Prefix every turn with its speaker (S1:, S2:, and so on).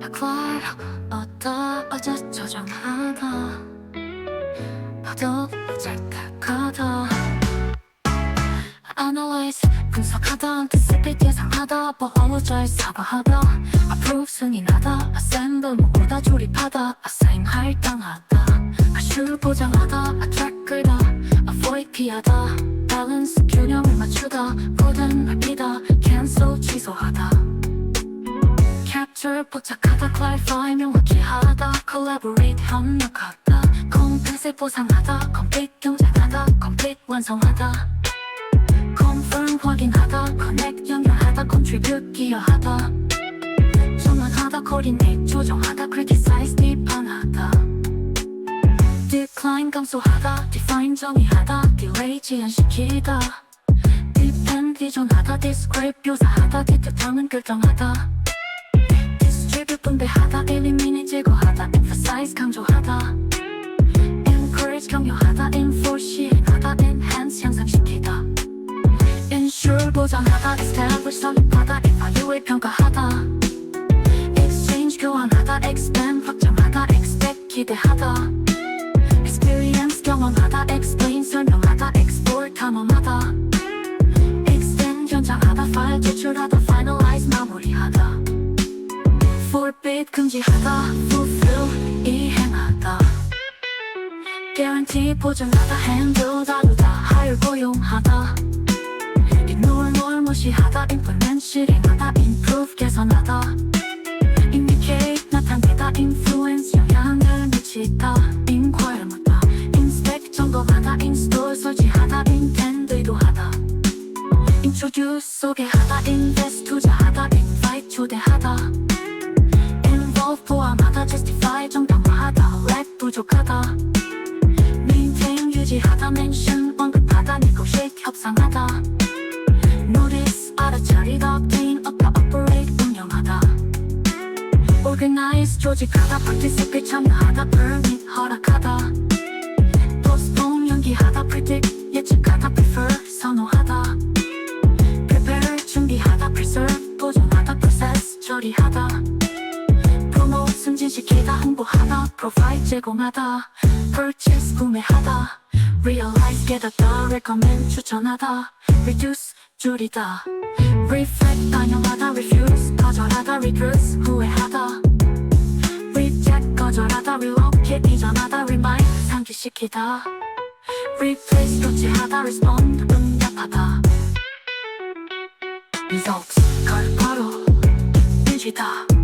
S1: 약발 어다 어제 조정하다 봐도 짤딱하다 Analyze 분석하다 Anticipate 예상하다 Apologize 사과하다 Approve 승인하다 Assemble 모으다 조립하다 Assign 할당하다 아슈 보장하다 Attract 끌다 Avoid 피하다 Balance 균형을 맞추다 Golden 밟히다 Cancel 취소하다 Capture 포착하다 Clarify 명확히 하다 Collaborate 협력하다 Compensate 보상하다 Complete 경쟁하다 Complete 완성하다 Confirm 확인하다 Connect 연결하다 Contribute 기여하다 전환하다 Coordinate 조정하다 Criticize 비판하다 Decline 감소하다 Define 정의하다 Delay 지연시키다 Depend 비전하다 Describe 묘사하다 디테일은 결정하다 분배하다 Eliminate 제거하다 Emphasize 강조하다 Encourage 격려하다 Enforce 시행하다 Enhance 향상시키다 Ensure 보장하다 Establish 설립하다 Evaluate 평가하다 Exchange 교환하다 Expand 확장하다 Expect 기대하다 Experience 경험하다 Explain 설명하다 Export 탐험하다 Extend 연장하다 File 제출하다 Finalize 마무리하다 Forbid 금지하다 Fulfill 이행하다 Guarantee 보증하다 Handle 다루다 Hire 고용하다 Ignore 뭘 무시하다 Implement 실행하다 Improve 개선하다 Indicate 나타내다 Influence 영향을 미치다 Inquire 묻다 Inspect 점검하다 Install 설치하다 Intend 의도하다 Introduce 소개하다 Invest 부족하다 Maintain 유지하다 Mention 언급하다 Negotiate 협상하다 Notice 알아차리다 Obtain up다 Operate 운영하다 Organize 조직하다 Participate 참여하다 Permit 허락하다 Postpone 연기하다 Predict 예측하다 Prefer 선호하다 Prepare 준비하다 Preserve 보존하다 Process 처리하다 Promote 승진시키다 홍보하다 Provide 제공하다 Purchase 구매하다 Realize 깨닫다 Recommend 추천하다 Reduce 줄이다 Reflect 반영하다 Refuse 거절하다 Regress 후회하다 Reject 거절하다 Relocate 이전하다 Remind 상기시키다 Replace 교체하다 Respond 응답하다 Results 결과로 유지다